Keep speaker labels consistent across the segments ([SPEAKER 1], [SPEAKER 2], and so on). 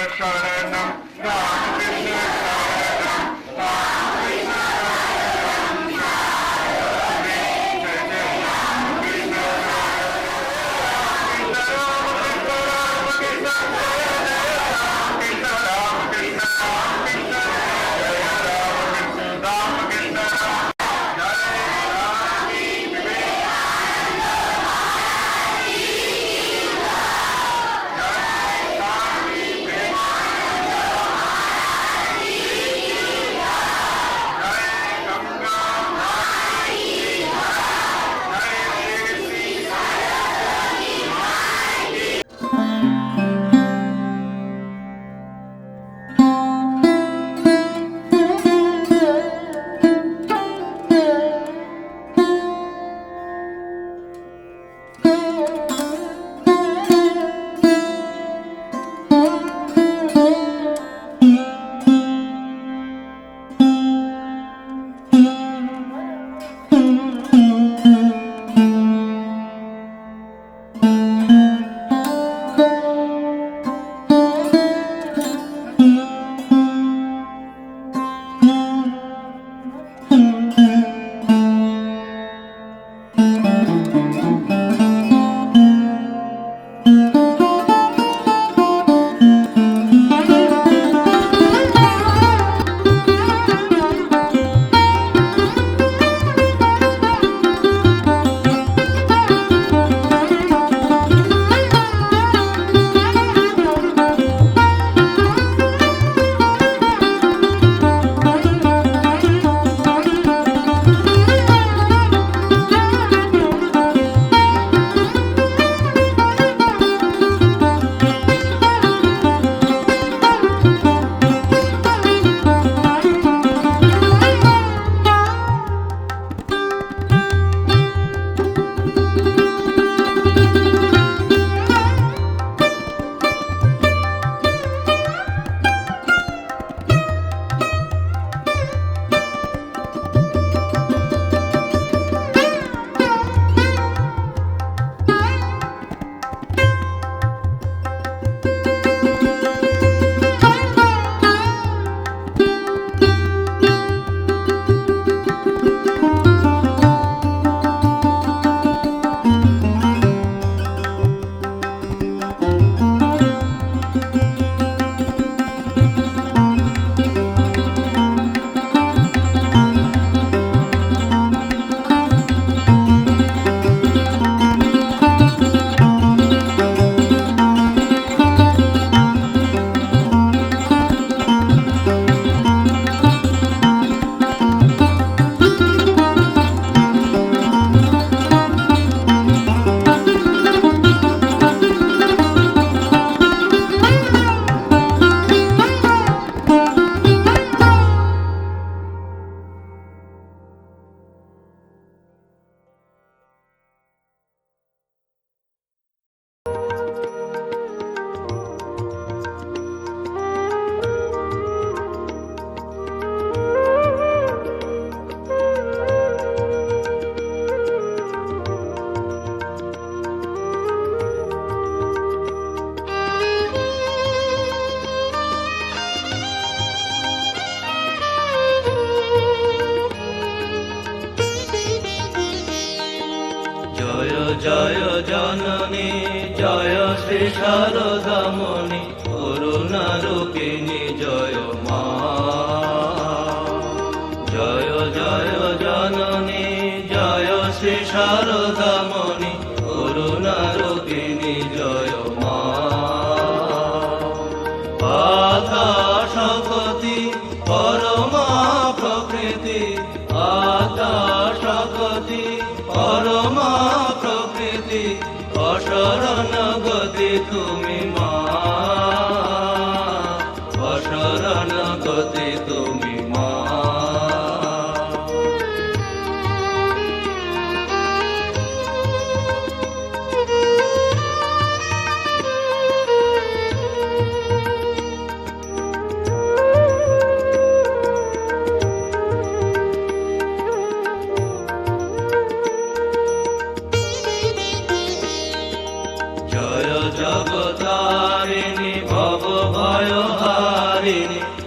[SPEAKER 1] रामकृष्ण
[SPEAKER 2] জয় জননী জয় শ্রী সারদামণি করুণারূপিণী জয় অসরণ গতি তুমি বলে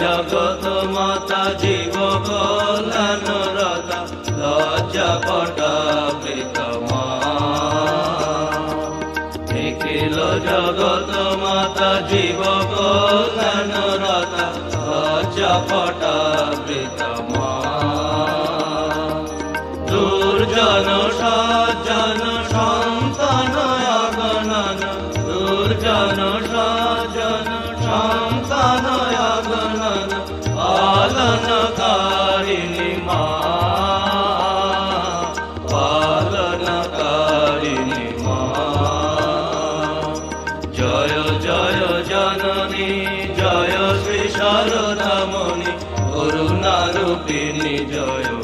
[SPEAKER 2] জগত মাতা জীব কল্যাণ রতা লজ্জা পটাবৃত জগত মাতা জীব কল্যাণ রতা লজ্জা করুণারূপিণী জয়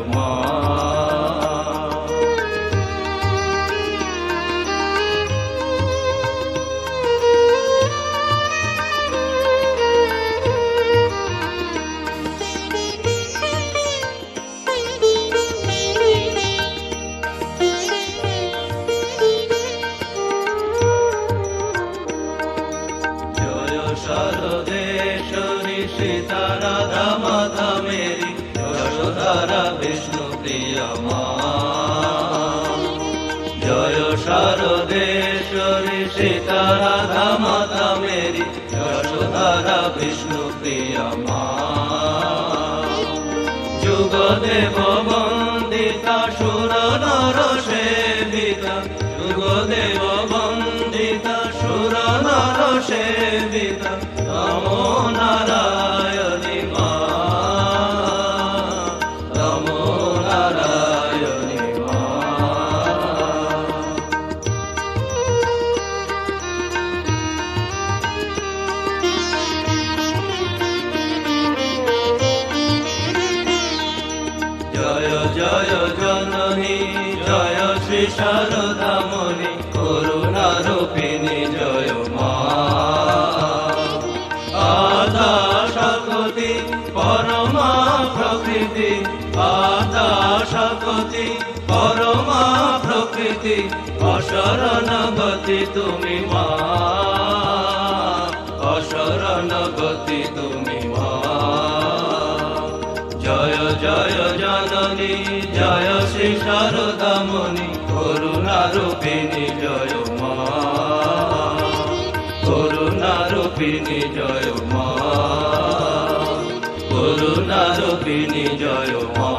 [SPEAKER 2] মা জয় শারদেশ্বরী সীতা রাধা মেরি যশোধারা বিষ্ণু প্রিয় মা। যুগ বন্দিতা সুর নর সেবিতা যুগ বন্দিতা সুর নর সেবিতা, নমো নারায়ণী শারদামণি, করুণা রূপিণী জয় মা। আদা পরমা প্রকৃতি। আদা শকতি, পরমা প্রকৃতি অশরণগতি তুমি মা। অশরণ গতি তুমি জননী জয় শ্রী শারদামণি করুণারূপিণী জয় মা। করুণারূপিণী জয় মা। করুণারূপিণী জয় মা।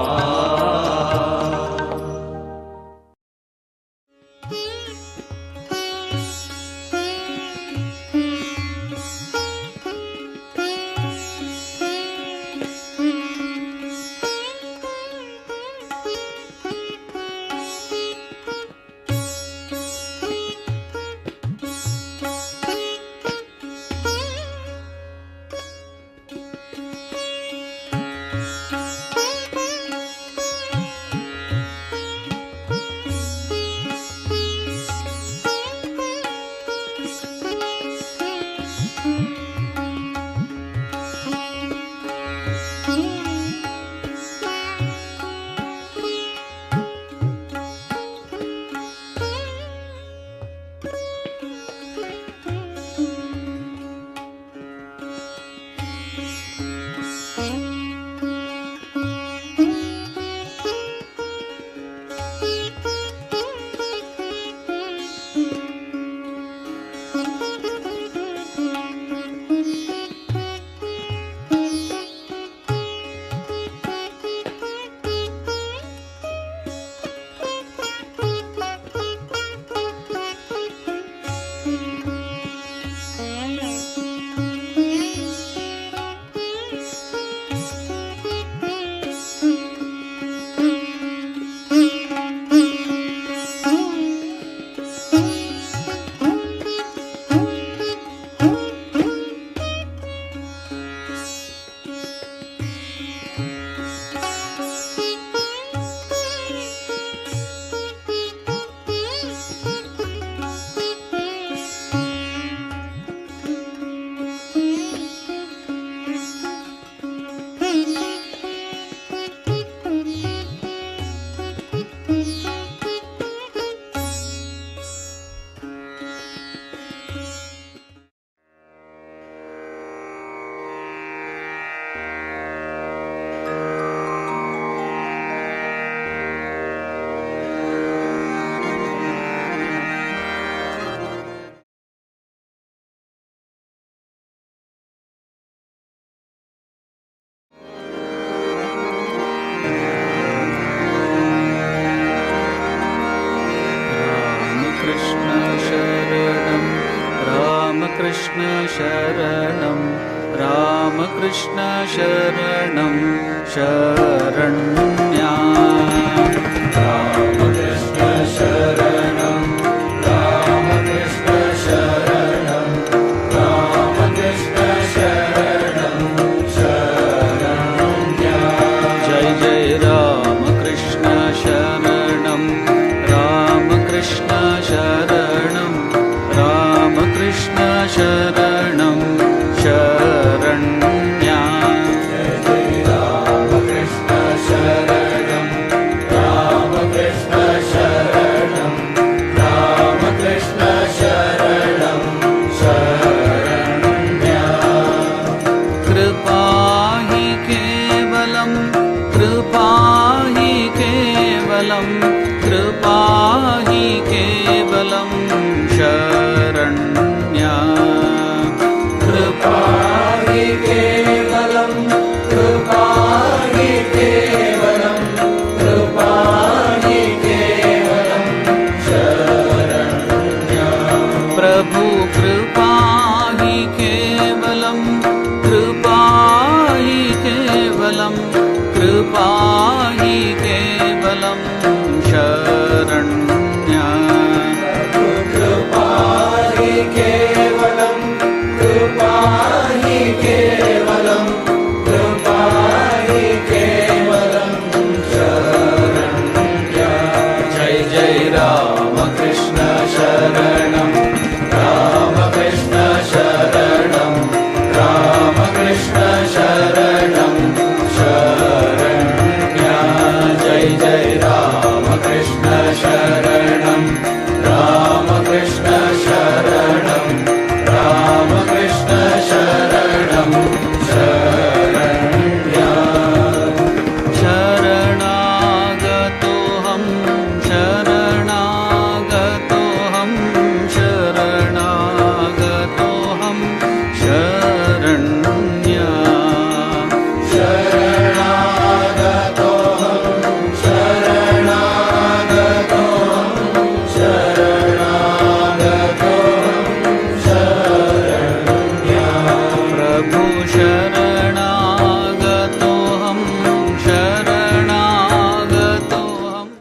[SPEAKER 1] je शरण्या। कृपा केवलं कृपा कृपायिते